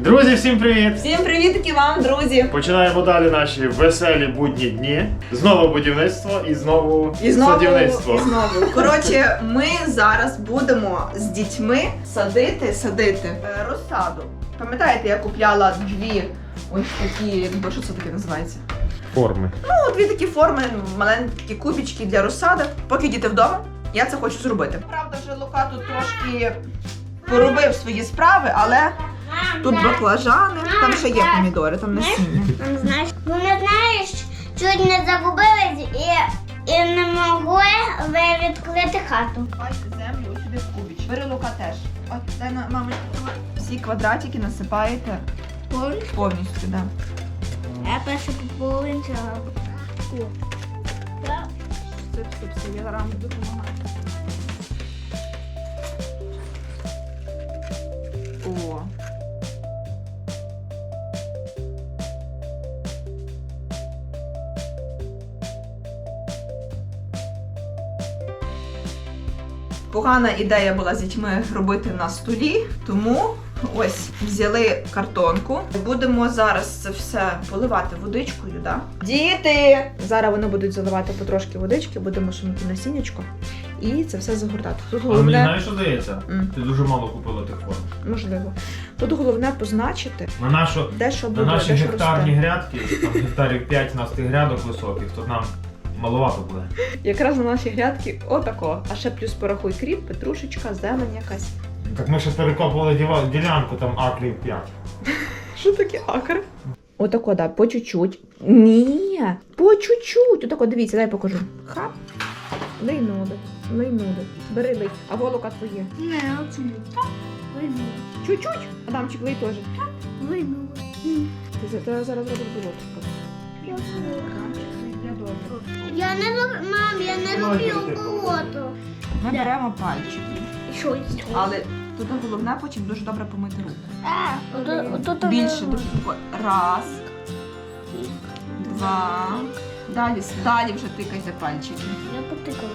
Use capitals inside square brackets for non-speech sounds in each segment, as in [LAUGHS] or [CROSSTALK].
Друзі, всім привіт! Всім привітки вам, друзі! Починаємо далі наші веселі будні дні. Знову будівництво і знову, І знову, садівництво. і знову. Коротше, ми зараз будемо з дітьми садити, садити е, розсаду. Пам'ятаєте, я купляла дві ось такі, якби що це таке називається? Форми. Ну, дві такі форми, маленькі кубічки для розсади. Поки діти вдома, я це хочу зробити. Правда, вже Лука тут трошки поробив свої справи, але тут баклажани, там ще є помідори, там насіння. Знаєш, вони знаєш, чуть не загубились і, і не могли ви відкрити хату. Насипайте землю сюди в кубіч. Бери лука теж. От, дай на мамі всі квадратики насипаєте Повністю? повністю, да. Я перше половинця. Сип, сип, сип, я зараз вам допомагаю. О. Погана ідея була з дітьми робити на столі, тому ось взяли картонку. Будемо зараз це все поливати водичкою, да? Діти! Зараз вони будуть заливати потрошки водички, будемо сунути насіннячко і це все загортати. Тут А мені знаєш, що здається? М. Ти дуже мало купила тих форм. можливо, тут головне позначити, На нашу де що на наші де що гектарні росте. грядки, там гектарів 5 у нас тих грядок високих, то нам маловато буде. Якраз на наші грядки отако. А ще плюс порахуй кріп, петрушечка, зелень якась. Так ми ще перекопували діва- ділянку там акрів 5. Що таке акр? Отако, да, по чуть-чуть. Ні, по чуть-чуть. Отако, дивіться, дай покажу. Хап. Лейнули, лейнули. Бери лей. А волока твоє. Не, оце не так. Вийнула. Чуть-чуть. Адамчик, лей теж. Вийнула. Ти за- ти зараз робиш болото. Я не люблю, мам, я не люблю болото. Ми беремо пальчики. Що? Але тут головне потім дуже добре помити руки. Більше. було. тако. Раз. Два. Далі, далі вже тикайте пальчики. Я потикала.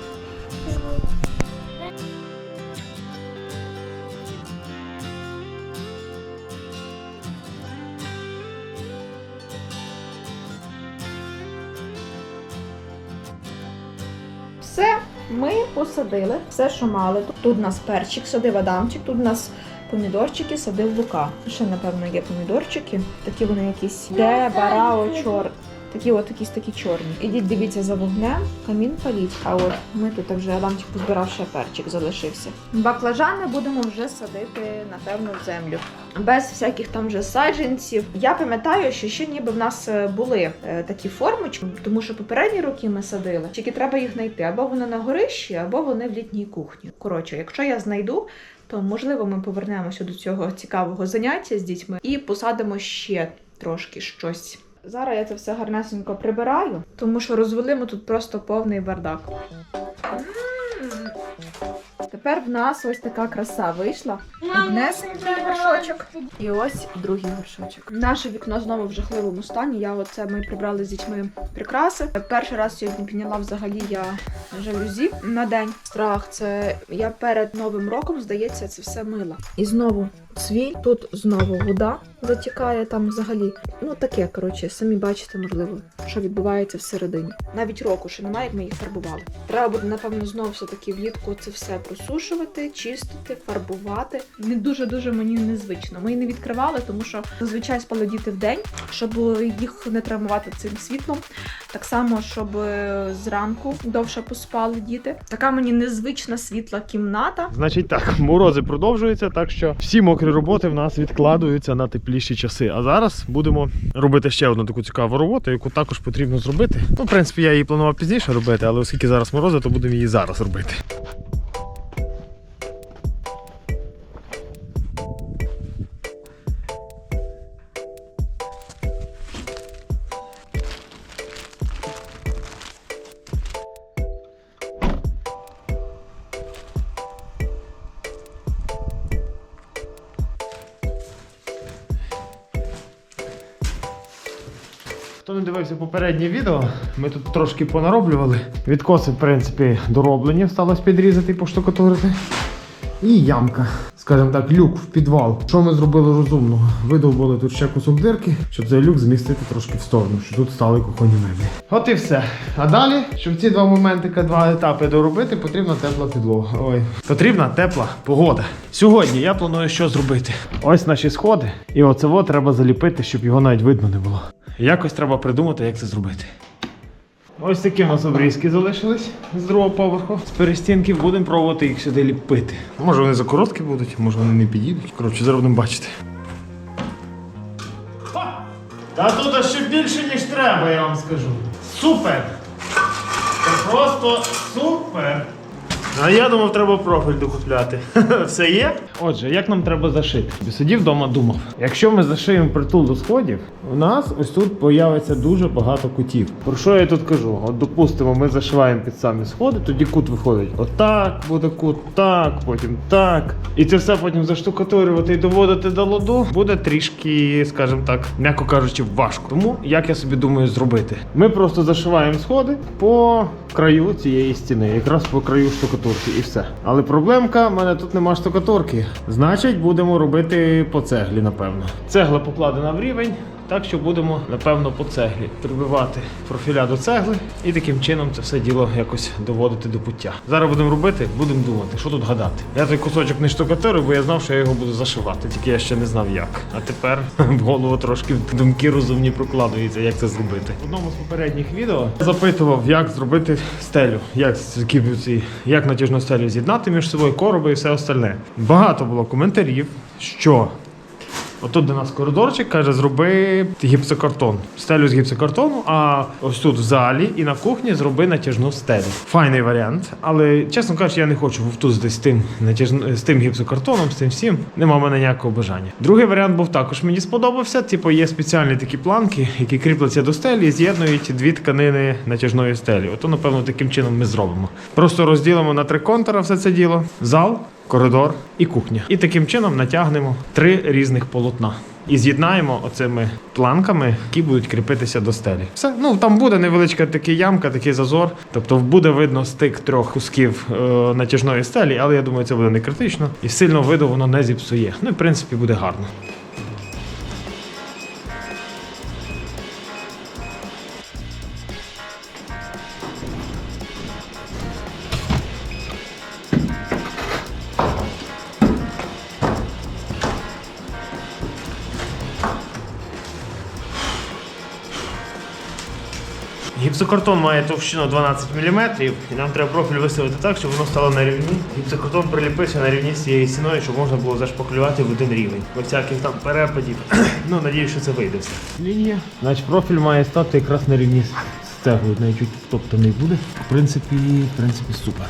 Посадили все, що мали. Тут у нас перчик садив Адамчик, тут у нас помідорчики садив Лука. Ще, напевно, є помідорчики. Такі вони якісь де барао чор. Такі от якісь такі чорні. Ідіть, дивіться за вогнем, камін паліть. А от ми тут вже Адамчик позбирав ще перчик, залишився. Баклажани будемо вже садити, напевно, в землю. Без всяких там вже саджанців. Я пам'ятаю, що ще ніби в нас е, були е, такі формочки, тому що попередні роки ми садили. Тільки треба їх знайти або вони на горищі, або вони в літній кухні. Коротше, якщо я знайду, то можливо ми повернемося до цього цікавого заняття з дітьми і посадимо ще трошки щось. Зараз я це все гарнесенько прибираю, тому що розвели ми тут просто повний бардак. Тепер в нас ось така краса вийшла. Одне такий горшочок. І ось другий горшочок. Наше вікно знову в жахливому стані. Я оце ми прибрали з дітьми прикраси. Перший раз сьогодні підняла взагалі я жалюзі на день. Страх, це я перед новим роком, здається, це все мила. І знову цвіль, тут знову вода затікає там взагалі. Ну таке, коротше, самі бачите, можливо, що відбувається всередині. Навіть року ще немає, як ми їх фарбували. Треба буде, напевно, знову все-таки влітку це все просушувати, чистити, фарбувати. Не дуже дуже мені незвично. Ми її не відкривали, тому що зазвичай спали діти в день, щоб їх не травмувати цим світлом. Так само, щоб е, зранку довше поспали діти. Така мені незвична світла кімната. Значить так, морози продовжуються, так що всі мокрі роботи в нас відкладуються на тепліші часи. А зараз будемо робити ще одну таку цікаву роботу, яку також потрібно зробити. Ну, в принципі, я її планував пізніше робити, але оскільки зараз морози, то будемо її зараз робити. Хто не дивився попереднє відео, ми тут трошки понароблювали. Відкоси, в принципі, дороблені, сталося підрізати і поштукатурити. І ямка, скажімо так, люк в підвал. Що ми зробили розумного? Видовбали тут ще кусок дирки, щоб цей люк змістити трошки в сторону, щоб тут стали кухонні меблі. От і все. А далі, щоб ці два моменти, два етапи доробити, потрібна тепла підлога. Ой, потрібна тепла погода. Сьогодні я планую що зробити. Ось наші сходи, і оце треба заліпити, щоб його навіть видно не було. Якось треба придумати, як це зробити. Ось такі у нас обрізки залишились з другого поверху. З перестінків будемо пробувати їх сюди ліпити. Може вони закороткі будуть, може вони не підійдуть. Коротше, зараз будемо бачити. Та тут ще більше, ніж треба, я вам скажу. Супер! Це просто супер! А я думав, треба профіль докупляти. [LAUGHS] Все є? Отже, як нам треба зашити? Сидів вдома, думав. Якщо ми зашиємо притул до сходів, у нас ось тут появиться дуже багато кутів. Про що я тут кажу? От допустимо, ми зашиваємо під самі сходи, тоді кут виходить. Отак буде кут, так, потім так. І це все потім заштукатурювати і доводити до ладу буде трішки, скажімо так, м'яко кажучи, важко. Тому як я собі думаю зробити? Ми просто зашиваємо сходи по краю цієї стіни, якраз по краю штукатурки, і все. Але проблемка, в мене тут нема штукатурки. Значить, будемо робити по цеглі, напевно. Цегла покладена в рівень. Так що будемо, напевно, по цеглі прибивати профіля до цегли і таким чином це все діло якось доводити до пуття. Зараз будемо робити, будемо думати, що тут гадати. Я той кусочок не штукатурив, бо я знав, що я його буду зашивати, тільки я ще не знав як. А тепер [LAUGHS] в голову трошки думки розумні прокладуються, як це зробити. В одному з попередніх відео я запитував, як зробити стелю, як, які як натяжну стелю з'єднати між собою, короби і все остальне. Багато було коментарів, що Отут, у нас коридорчик, каже, зроби гіпсокартон. Стелю з гіпсокартону, а ось тут в залі і на кухні зроби натяжну стелю. Файний варіант, але чесно кажучи, я не хочу вовтузити з тим натяжн... з тим гіпсокартоном, з тим всім. Нема в мене ніякого бажання. Другий варіант був також мені сподобався. Типу, є спеціальні такі планки, які кріпляться до стелі і з'єднують дві тканини натяжної стелі. Ото, напевно, таким чином ми зробимо. Просто розділимо на три контура все це діло: зал, коридор і кухня. І таким чином натягнемо три різних полотна. І з'єднаємо оцими планками, які будуть кріпитися до стелі. Все, ну там буде невеличка така ямка, такий зазор. Тобто буде видно стик трьох кусків е, натяжної стелі, але я думаю, це буде не критично і сильно виду воно не зіпсує. Ну і в принципі буде гарно. Гіпсокартон має товщину 12 мм, і нам треба профіль виставити так, щоб воно стало на рівні. Гіпсокартон приліпився на рівні з цією стіною, щоб можна було зашпаклювати в один рівень. Без всяких там перепадів. [CLEARS THROAT] ну, надіюсь, що це вийде все. Лінія. Значить, профіль має стати якраз на рівні з цеглою, навіть тобто не буде. В принципі, в принципі, супер.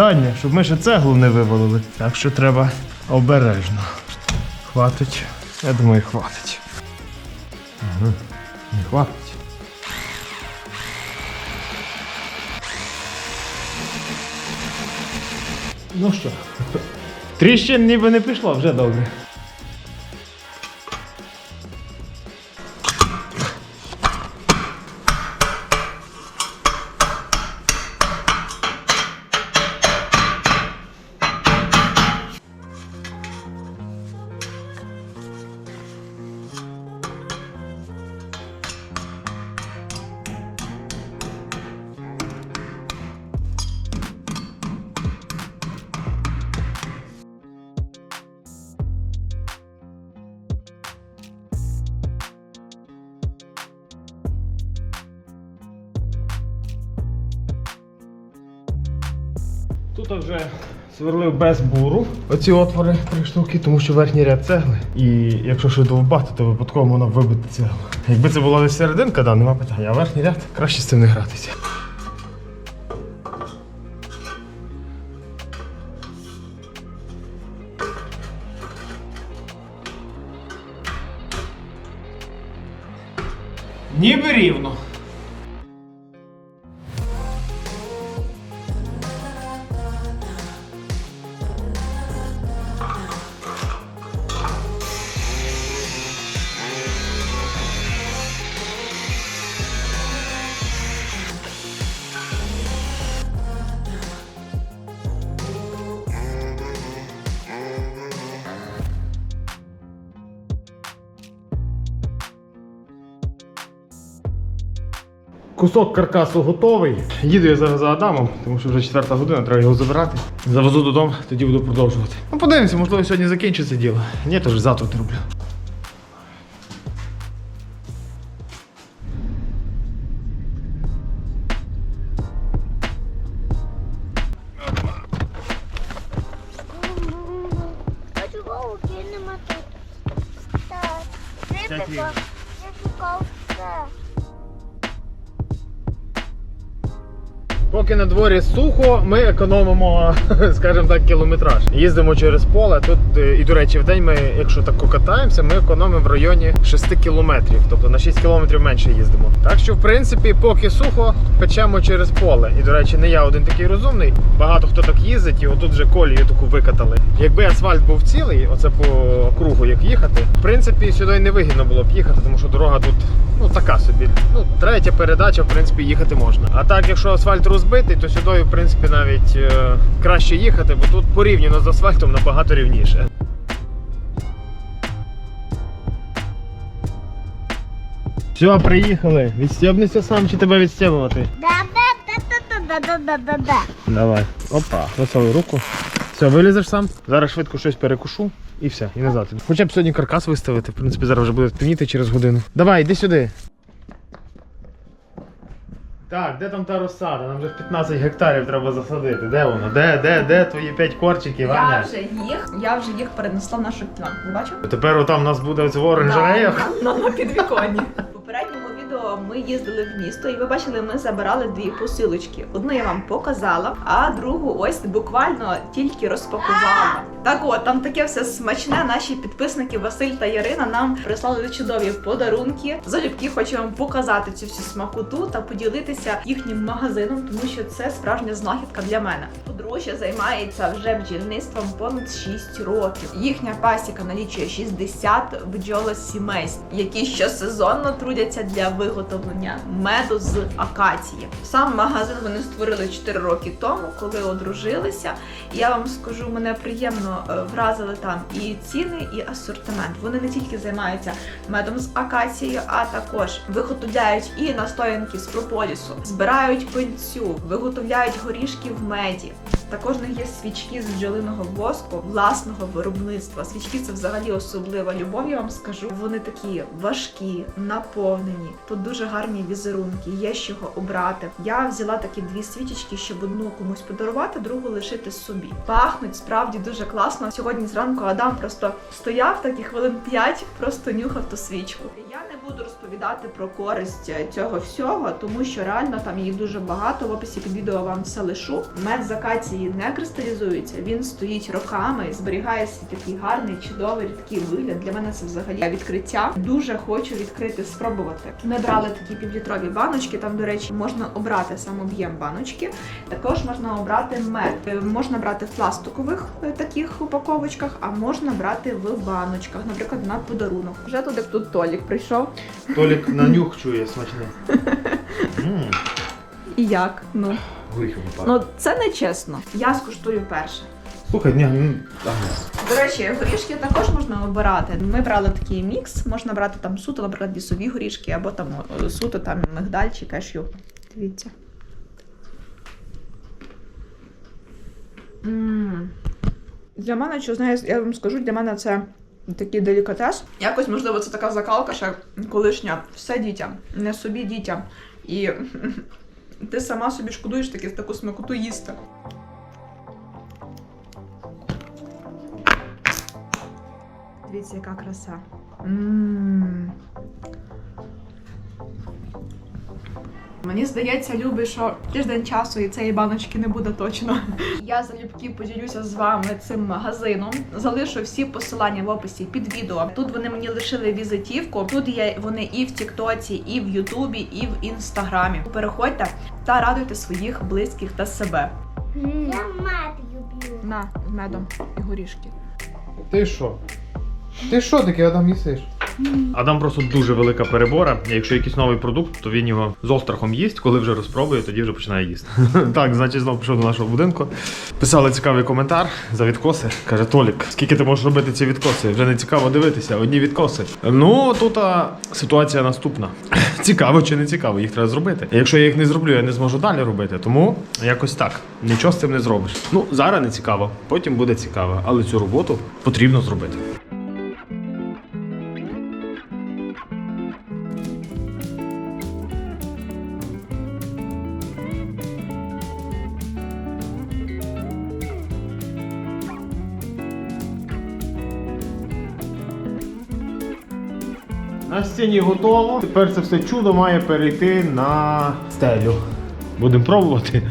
Питання, щоб ми ще цеглу не вивалили. Так що треба обережно. Хватить. Я думаю, хватить. Угу. Не хватить. Ну що, тріщин ніби не пішло, вже добре. Тут вже сверлив без буру оці отвори три штуки, тому що верхній ряд цегли. І якщо що довбати, то випадково можна вибити цеглу. Якби це була десь серединка, да, нема питання, а верхній ряд краще з цим не гратися. Кусок каркасу готовий. Їду я зараз за Адамом, тому що вже четверта година, треба його забирати. Завезу додому, тоді буду продовжувати. Ну, подивимося, можливо, сьогодні закінчиться діло. Ні, то вже завтра роблю. Дворі сухо, ми економимо, [LAUGHS] скажімо так, кілометраж. Їздимо через поле. Тут, е, і до речі, в день ми, якщо так катаємося, ми економимо в районі 6 кілометрів, тобто на 6 кілометрів менше їздимо. Так що, в принципі, поки сухо, печемо через поле. І до речі, не я один такий розумний. Багато хто так їздить, і отут вже колію таку викатали. Якби асфальт був цілий, оце по кругу як їхати, в принципі, сюди не вигідно було б їхати, тому що дорога тут ну така собі. Ну, третя передача, в принципі, їхати можна. А так, якщо асфальт розбитий, то сюди, в принципі, навіть е, краще їхати, бо тут порівняно з асфальтом набагато рівніше. Все, приїхали. Відстібнися сам чи тебе відстібувати? Да-да-да-да-да-да-да-да. Давай. Опа. Висовуй руку. Все, вилізеш сам. Зараз швидко щось перекушу і все, і назад. Хоча б сьогодні каркас виставити. В принципі, зараз вже буде темніти через годину. Давай, йди сюди. Так, де там та розсада? Нам вже 15 гектарів треба засадити. Де воно? Де, де, де твої 5 корчиків, Я Аня? вже їх, я вже їх перенесла в нашу кімнату. Ви бачив? Тепер отам у нас буде оце оранжерея. На, На, на підвіконні. В попередньому ми їздили в місто, і ви бачили, ми забирали дві посилочки. Одну я вам показала, а другу ось буквально тільки розпакувала. Так от, там таке все смачне. Наші підписники Василь та Ярина нам прислали чудові подарунки. Залюбки хочу вам показати цю всю смакоту та поділитися їхнім магазином, тому що це справжня знахідка для мене. Подружжя займається вже бджільництвом понад 6 років. Їхня пасіка налічує 60 бджолосімейств, які щосезонно трудяться для виготовлення меду з акації. Сам магазин вони створили 4 роки тому, коли одружилися. І я вам скажу, мене приємно е, вразили там і ціни, і асортимент. Вони не тільки займаються медом з акацією, а також виготовляють і настоянки з прополісу, збирають пильцю, виготовляють горішки в меді. Також в них є свічки з бджолиного воску власного виробництва. Свічки це взагалі особлива любов. Я вам скажу. Вони такі важкі, наповнені. Дуже гарні візерунки, є з чого обрати. Я взяла такі дві свічечки, щоб одну комусь подарувати, другу лишити собі. Пахнуть справді дуже класно. Сьогодні зранку Адам просто стояв такі хвилин 5, просто нюхав ту свічку. Я буду розповідати про користь е, цього всього, тому що реально там її дуже багато. В описі під відео вам все лишу. Мед з акації не кристалізується, він стоїть роками, зберігає свій такий гарний, чудовий, рідкий вигляд. Для мене це взагалі відкриття. Дуже хочу відкрити, спробувати. Ми брали такі півлітрові баночки. Там, до речі, можна обрати сам об'єм баночки. Також можна обрати мед. Е, Можна брати в пластикових е, таких упаковочках, а можна брати в баночках, наприклад, на подарунок. Вже туди тут Толік прийшов. Толік на нюх чує смачне. І як? Ну Горіхом ну це не чесно. Я скуштую перше. Слухай, ні, ну. До речі, горішки також можна обирати. Ми брали такий мікс, можна брати там суто, наприклад, лісові горішки, або там е, суто там мигдаль чи кешю. Дивіться. м Для мене, що знаю, я вам скажу, для мене це такий делікатес. Якось, можливо, це така закалка, ще колишня. Все дітям, не собі дітям. І ти сама собі шкодуєш таки таку смакоту їсти. Дивіться, яка краса. М. Мені здається, Любі, що тиждень часу і цієї баночки не буде точно. Я залюбки поділюся з вами цим магазином. Залишу всі посилання в описі під відео. Тут вони мені лишили візитівку. Тут є вони і в Тіктоці, і в Ютубі, і в Інстаграмі. Переходьте та радуйте своїх близьких та себе. Я мать люблю. На з медом і горішки. Ти що? Ти що таке, Адам, їсиш? Адам просто дуже велика перебора. Якщо якийсь новий продукт, то він його з острахом їсть. Коли вже розпробує, тоді вже починає їсти. [LAUGHS] так, значить, знову пішов до нашого будинку. Писали цікавий коментар за відкоси. Каже, Толік, скільки ти можеш робити ці відкоси? Вже не цікаво дивитися, одні відкоси. Ну, тут а, ситуація наступна. [LAUGHS] цікаво чи не цікаво, їх треба зробити. Якщо я їх не зроблю, я не зможу далі робити. Тому якось так. Нічого з цим не зробиш. Ну, зараз не цікаво, потім буде цікаво, але цю роботу потрібно зробити. На стіні готово. Тепер це все чудо має перейти на стелю. Будемо пробувати.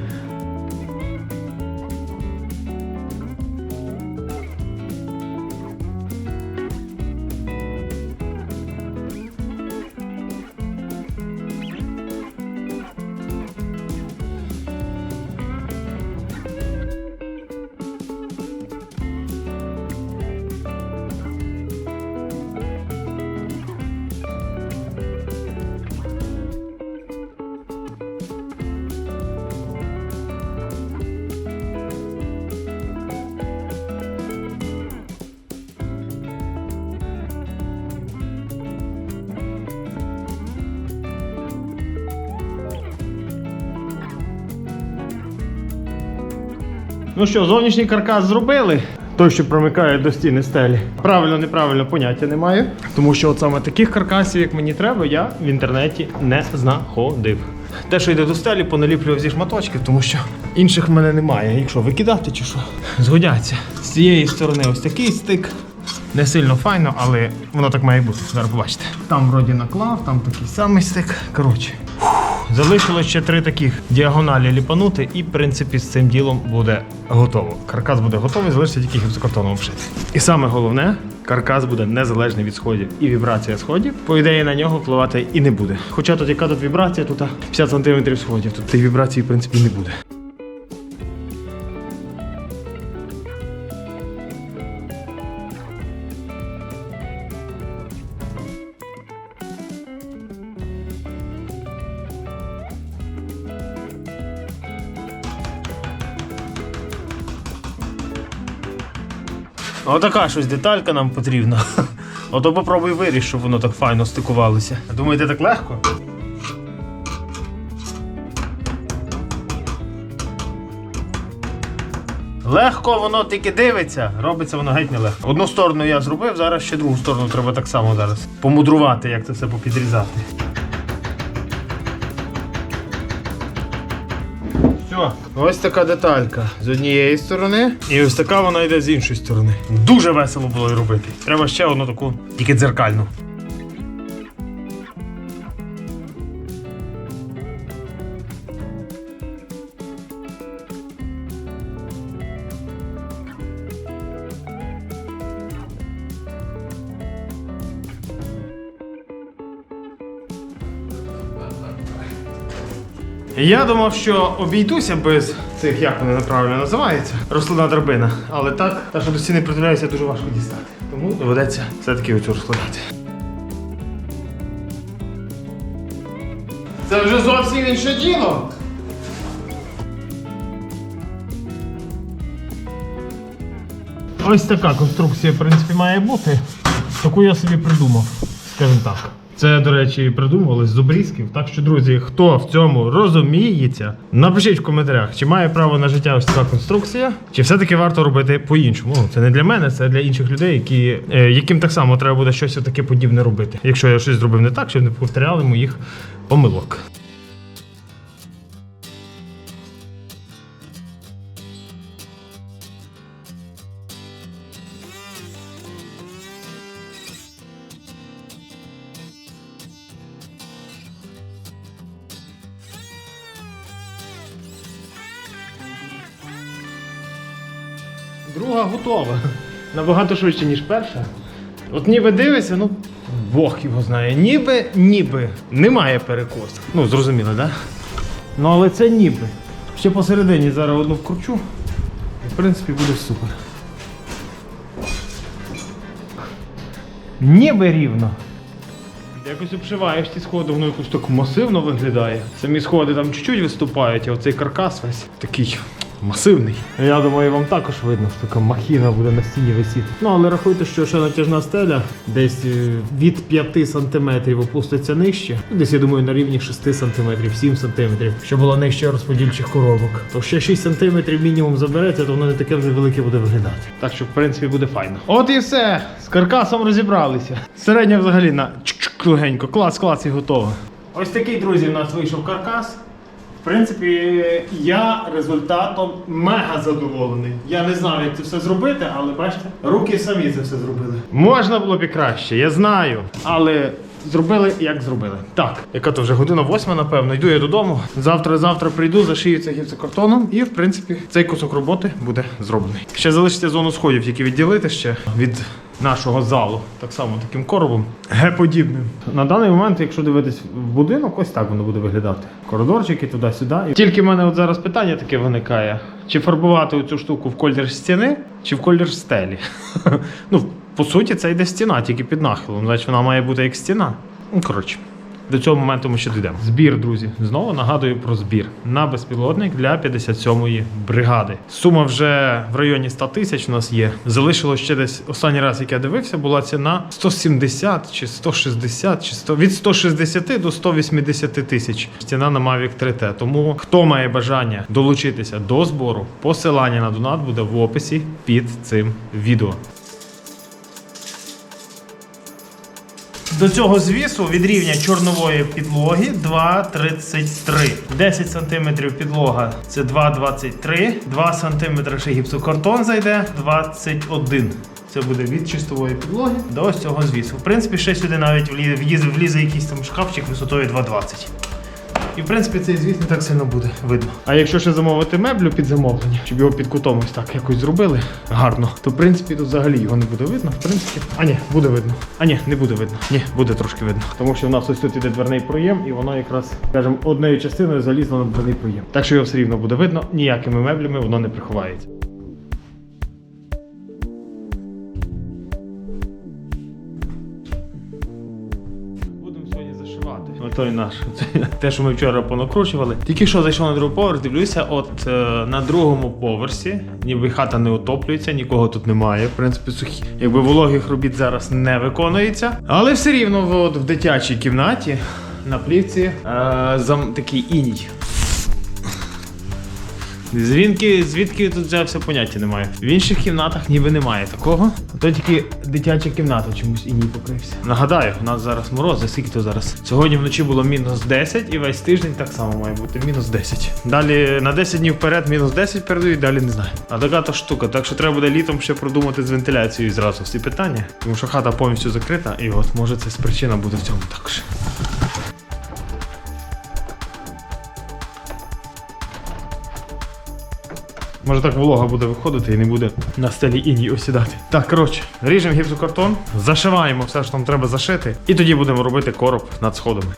Ну що, зовнішній каркас зробили. Той, що промикає до стіни стелі. Правильно, неправильно, поняття не маю. Тому що от саме таких каркасів, як мені треба, я в інтернеті не знаходив. Те, що йде до стелі, поналіплював зі шматочків, тому що інших в мене немає. Якщо викидати чи що, згодяться. З цієї сторони ось такий стик. Не сильно файно, але воно так має бути. Зараз побачите. Там вроді наклав, там такий самий стик. Коротше. Залишилось ще три таких діагоналі ліпанути, і в принципі з цим ділом буде готово. Каркас буде готовий, залишиться тільки гіпсокартоном обшити. І саме головне, каркас буде незалежний від сходів. І вібрація сходів, по ідеї, на нього впливати і не буде. Хоча тут яка тут вібрація, тут 50 см сходів. Тут тих вібрацій, в принципі, не буде. Отака щось деталька нам потрібна. [LAUGHS] Ото попробуй виріш, щоб воно так файно стикувалося. Думаєте, так легко? Легко воно тільки дивиться, робиться воно геть не легко. Одну сторону я зробив, зараз ще другу сторону треба так само зараз помудрувати, як це все попідрізати. Ось така деталька з однієї сторони, і ось така вона йде з іншої сторони. Дуже весело було її робити. Треба ще одну таку, тільки дзеркальну. Я думав, що обійдуся без цих, як вони правильно називаються, рослина драбина. Але так, та що до стіни притуляється, дуже важко дістати. Тому доведеться все-таки оцю розкладати. Це вже зовсім інше діло. Ось така конструкція, в принципі, має бути. Таку я собі придумав, скажімо так. Це, до речі, придумували з обрізків. Так що, друзі, хто в цьому розуміється, напишіть в коментарях, чи має право на життя ось така конструкція, чи все-таки варто робити по-іншому. Ну, це не для мене, це для інших людей, які, е, яким так само треба буде щось таке подібне робити. Якщо я щось зробив не так, щоб не повторяли моїх помилок. Друга готова. Набагато швидше, ніж перша. От ніби дивишся, ну Бог його знає. Ніби, ніби немає перекосу. Ну, зрозуміло, так? Да? Ну але це ніби. Ще посередині зараз одну вкручу. І в принципі буде супер. Ніби рівно. Якось обшиваєш ті сходи, воно якось так масивно виглядає. Самі сходи там чуть-чуть виступають, а оцей каркас весь такий масивний. Я думаю, вам також видно, що така махіна буде на стіні висіти. Ну але рахуйте, що ще натяжна стеля десь е, від 5 см опуститься нижче. Ну, Десь я думаю на рівні 6 см, 7 см, що було нижче розподільчих коробок. То ще 6 см мінімум забереться, то воно не таке вже велике буде виглядати. Так що в принципі буде файно. От і все. З каркасом розібралися. Середня взагалі на чик-чик легенько. Клас, клас і готово. Ось такий, друзі, у нас вийшов каркас. В принципі, я результатом мега задоволений. Я не знав, як це все зробити, але бачите, руки самі це все зробили. Можна було б і краще, я знаю. Але зробили, як зробили. Так, яка то вже година восьма, напевно. Йду я додому. Завтра-завтра прийду, зашию це гіпсокартоном, і в принципі цей кусок роботи буде зроблений. Ще залишиться зону сходів, тільки відділити ще від нашого залу, так само таким коробом Г-подібним. На даний момент, якщо дивитись в будинок, ось так воно буде виглядати. Коридорчики туди-сюди. Тільки в мене от зараз питання таке виникає: чи фарбувати цю штуку в колір стіни, чи в колір стелі? [LAUGHS] ну, по суті, це йде стіна, тільки під нахилом. Значить, вона має бути як стіна. Ну, коротше. До цього моменту ми ще дійдемо. Збір, друзі. Знову нагадую про збір на безпілотник для 57-ї бригади. Сума вже в районі 100 тисяч у нас є. Залишилось ще десь останній раз, як я дивився, була ціна 170 чи 160, чи 100, від 160 до 180 тисяч. Ціна на Mavic 3T. Тому хто має бажання долучитися до збору, посилання на донат буде в описі під цим відео. До цього звісу від рівня чорнової підлоги 2,33. 10 см підлога це 2,23. 2 см ще гіпсокартон зайде 21. Це буде від чистової підлоги до цього звісу. В принципі, ще сюди навіть влізе, влізе якийсь там шкафчик висотою 2,20. І в принципі цей звіс не так сильно буде видно. А якщо ще замовити меблю під замовлення, щоб його під кутом ось так якось зробили гарно, то в принципі тут взагалі його не буде видно. В принципі, а ні, буде видно. А ні, не буде видно. Ні, буде трошки видно. Тому що в нас ось тут іде дверний проєм, і воно якраз, скажімо, однією частиною залізло на дверний проєм. Так що його все рівно буде видно, ніякими меблями воно не приховається. Отой наш. Те, що ми вчора понакручували. Тільки що зайшов на другий поверх, дивлюся, от е, на другому поверсі, ніби хата не утоплюється, нікого тут немає. В принципі, сухі. Якби вологих робіт зараз не виконується. Але все рівно от, в дитячій кімнаті на плівці е, зам, такий іній. Звідки, звідки тут взявся поняття немає. В інших кімнатах ніби немає такого. То тільки дитяча кімната чомусь і покрився. Нагадаю, у нас зараз морози, скільки то зараз? Сьогодні вночі було мінус 10 і весь тиждень так само має бути мінус 10. Далі на 10 днів вперед мінус 10 передають, далі не знаю. А така та штука, так що треба буде літом ще продумати з вентиляцією зразу всі питання. Тому що хата повністю закрита, і от може це причина буде в цьому також. Може так волога буде виходити і не буде на стелі іній осідати. Так, коротше, ріжемо гіпсокартон, зашиваємо все, що нам треба зашити, і тоді будемо робити короб над сходами.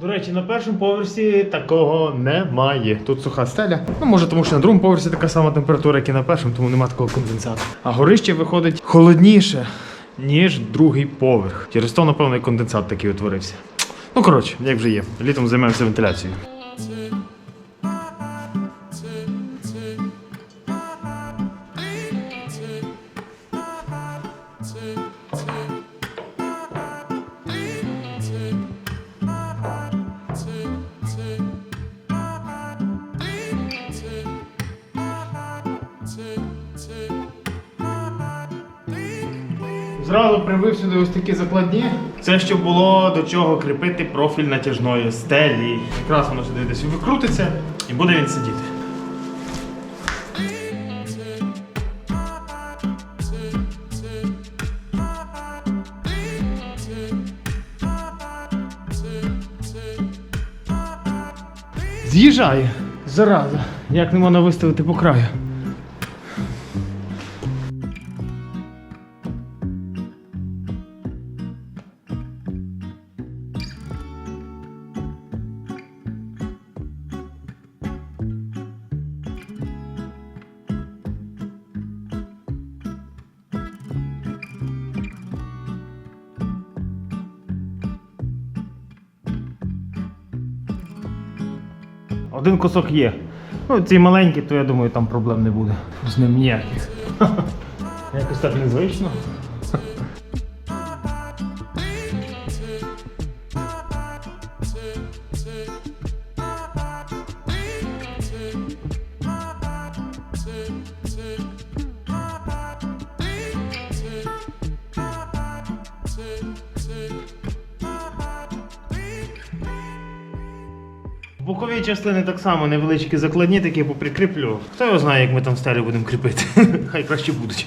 До речі, на першому поверсі такого немає. Тут суха стеля. Ну, може, тому що на другому поверсі така сама температура, як і на першому, тому немає такого конденсату. А горище виходить холодніше, ніж другий поверх. Через то, напевно, і конденсат такий утворився. Ну, коротше, як вже є. Літом займемося вентиляцією. Зразу прибив сюди ось такі закладні. Це щоб було до чого кріпити профіль натяжної стелі. Якраз воно сюди десь викрутиться і буде він сидіти. З'їжджає. Зараза. Як не можна виставити по краю. Один кусок є. Ну, ці маленькі, то я думаю, там проблем не буде. З ним ніяких. [LAUGHS] Якось так незвично. Частини так само невеличкі закладні, такі поприкріплю. Хто його знає, як ми там стелю будемо кріпити. [LAUGHS] Хай краще будуть.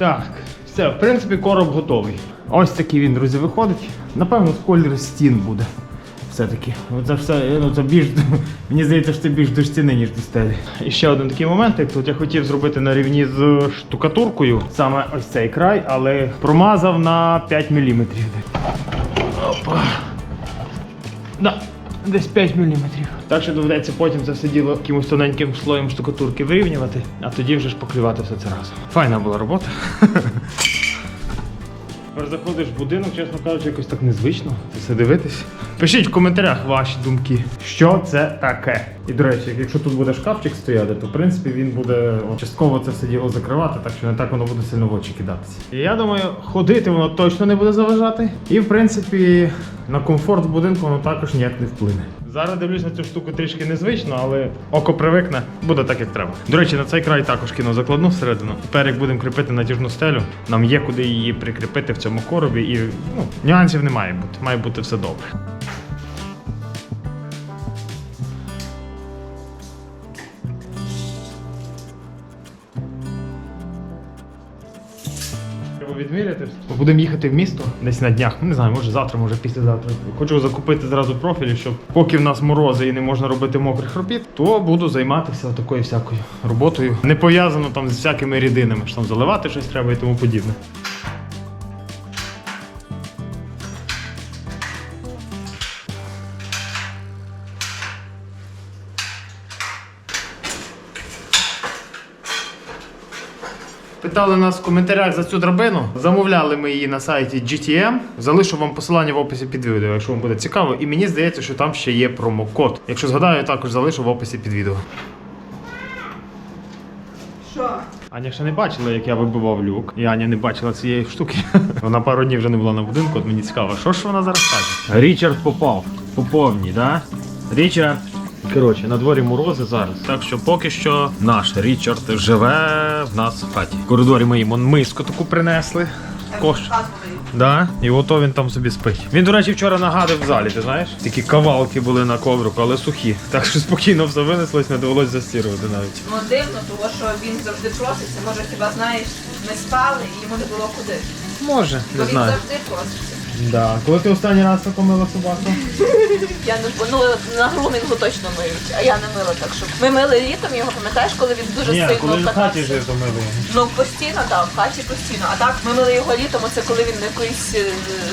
Так, все, в принципі, короб готовий. Ось такий він, друзі, виходить. Напевно, з кольору стін буде. Все-таки. Це все, ну це більш. [LAUGHS] Мені здається, що це більш до стіни, ніж до стелі. І ще один такий момент, як тут я хотів зробити на рівні з штукатуркою, саме ось цей край, але промазав на 5 мм. Опа. Да, десь 5 мм. Так що доведеться потім це все діло якимось тоненьким слоєм штукатурки вирівнювати, а тоді вже ж поклювати все це разом. Файна була робота. [LAUGHS] Заходиш в будинок, чесно кажучи, якось так незвично це все дивитись. Пишіть в коментарях ваші думки, що це таке. І до речі, якщо тут буде шкафчик стояти, то в принципі він буде частково це все діло закривати, так що не так воно буде сильно в очі кидатися. І я думаю, ходити воно точно не буде заважати. І в принципі на комфорт будинку воно також ніяк не вплине. Зараз дивлюсь на цю штуку трішки незвично, але око привикне, буде так, як треба. До речі, на цей край також кіно закладну всередину. Тепер, як будемо кріпити натяжну стелю, нам є куди її прикріпити в цьому коробі, і ну, нюансів не має бути. Має бути все добре. Відміряти. Будемо їхати в місто десь на днях. Не знаю, може завтра, може післязавтра. Хочу закупити зразу профілі, щоб поки в нас морози і не можна робити мокрих робіт, то буду займатися такою всякою роботою. Не пов'язано там з всякими рідинами, що там заливати щось треба і тому подібне. Питали нас в коментарях за цю драбину. Замовляли ми її на сайті GTM. Залишу вам посилання в описі під відео, якщо вам буде цікаво. І мені здається, що там ще є промокод. Якщо згадаю, також залишу в описі під відео. Що? Аня ще не бачила, як я вибивав люк. І Аня не бачила цієї штуки. [LAUGHS] Вона пару днів вже не була на будинку, от мені цікаво, що ж вона зараз каже. Річард попав. По повній, да? Річард. Коротше, на дворі морози зараз. Так що поки що наш Річард живе в нас в хаті. В коридорі ми йому миску таку принесли. Кош. Да? І ото він там собі спить. Він, до речі, вчора нагадив в залі, ти знаєш? Такі кавалки були на коврику, але сухі. Так що спокійно все винеслось, не довелося застірувати навіть. Ну дивно, тому що він завжди проситься. Може, хіба знаєш, ми спали і йому не було куди. Може, Бо не він знаю. завжди проситься. Да. Коли ти останній раз помила собаку? [LAUGHS] Я не ну на грумінгу точно миють, а я не мила так, що ми мили літом його, пам'ятаєш, коли він дуже Ні, коли в хаті катався? жив, то мили. Ну постійно, так, в хаті постійно. А так ми мили його літом, оце коли він на якоїсь е,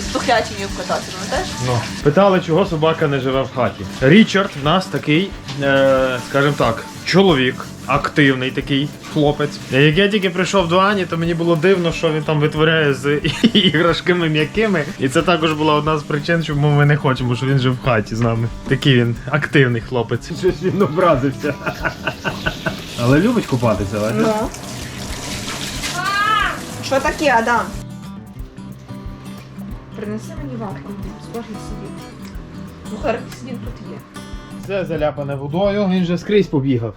з тухлятіною вкатався, пам'ятаєш? Ну. Питали, чого собака не живе в хаті. Річард в нас такий, е, скажімо так, чоловік, активний такий хлопець. Як я тільки прийшов до Ані, то мені було дивно, що він там витворяє з [LAUGHS] іграшками м'якими. І це також була одна з причин, чому ми не хочемо, щоб він жив в хаті з нами. Такий він активний хлопець. [LAUGHS] Щось він образився. Але любить купатися, але. Ну. Що таке, Адам? Принеси мені ватку, схожий сидів. Ну, Харків сидів тут є. Все заляпане водою, він же скрізь побігав.